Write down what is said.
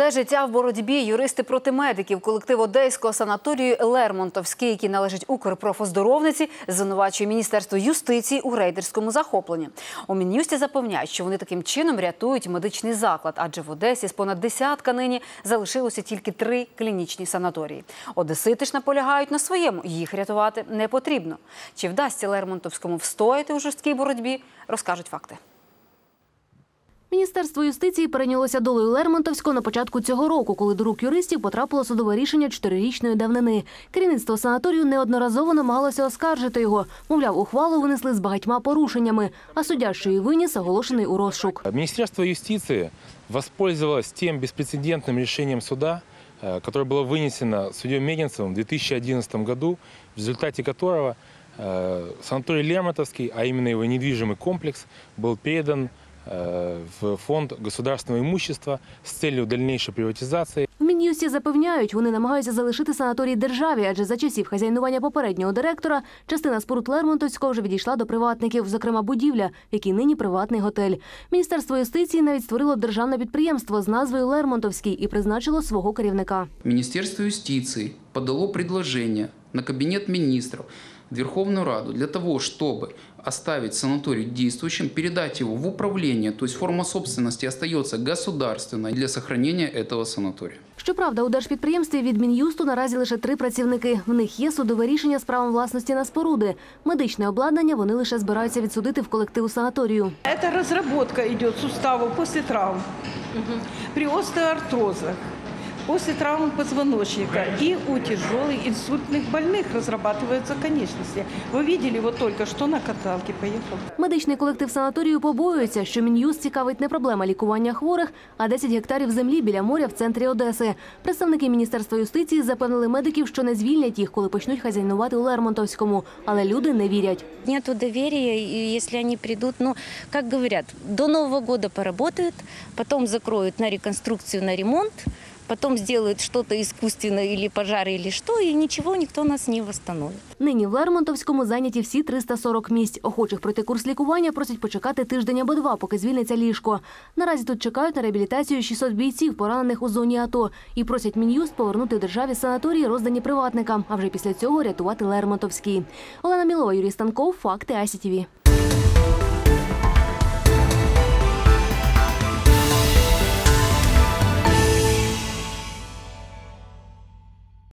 Все життя в боротьбі юристи проти медиків колектив одеського санаторію Лермонтовський, який належить Укрпрофоздоровниці, звинувачує Міністерство юстиції у рейдерському захопленні. У Мін'юсті запевняють, що вони таким чином рятують медичний заклад, адже в Одесі з понад десятка нині залишилося тільки три клінічні санаторії. Одесити ж наполягають на своєму. Їх рятувати не потрібно. Чи вдасться Лермонтовському встояти у жорсткій боротьбі, розкажуть факти. Міністерство юстиції перейнялося долею Лермонтовського на початку цього року, коли до рук юристів потрапило судове рішення чотирирічної давнини. Керівництво санаторію неодноразово намагалося оскаржити його. Мовляв, ухвалу винесли з багатьма порушеннями, а суддя, що її виніс, оголошений у розшук. Министерство юстиции воспользовалось тем беспрецедентным решением суда, э, которое было вынесено судьей Мегинцевым в 2011 году, в результате которого э, санаторий Лермонтовский, а именно его недвижимый комплекс, был передан э, в фонд государственного имущества с целью дальнейшей приватизации. В Мін'юсті запевняють, вони намагаються залишити санаторій державі, адже за часів хазяйнування попереднього директора частина споруд Лермонтовського вже відійшла до приватників, зокрема будівля, в якій нині приватний готель. Міністерство юстиції навіть створило державне підприємство з назвою Лермонтовський і призначило свого керівника. Министерство юстиции подало предложение на Кабинет министров, в Верховную Раду для того, чтобы оставить санаторий действующим, передать его в управление, то есть форма собственности остается государственной для сохранения этого санатория. Щоправда, у держпідприємстві від Мін'юсту наразі лише три працівники. В них є судове рішення з правом власності на споруди. Медичне обладнання вони лише збираються відсудити в колективу санаторію. Это разработка идет суставов после травм, при остеоартрозах, после травм позвоночника и у тяжелых инсультных больных разрабатываются конечности. Вы видели вот только что на каталке поехал. Медичний колектив санаторію побоюється, що Мін'юст цікавить не проблема лікування хворих, а 10 гектарів землі біля моря в центрі Одеси. Представники Міністерства юстиції запевнили медиків, що не звільнять їх, коли почнуть хазяйнувати у Лермонтовському. Але люди не вірять. Нету доверия, и если они придут, ну, как говорят, до Нового года поработают, потом закроют на реконструкцию, на ремонт, потом сделают что-то искусственное или пожары, или что, и ничего никто нас не восстановит. Нині в Лермонтовському зайняті всі 340 місць. Охочих пройти курс лікування просять почекати тиждень або два, поки звільниться ліжко. Наразі тут чекають на реабілітацію 600 бійців, поранених у зоні АТО, і просять Мін'юст повернути державі санаторії, роздані приватникам, а вже після цього рятувати Лермонтовський. Олена Мілова, Юрій Станков, Факти ICTV.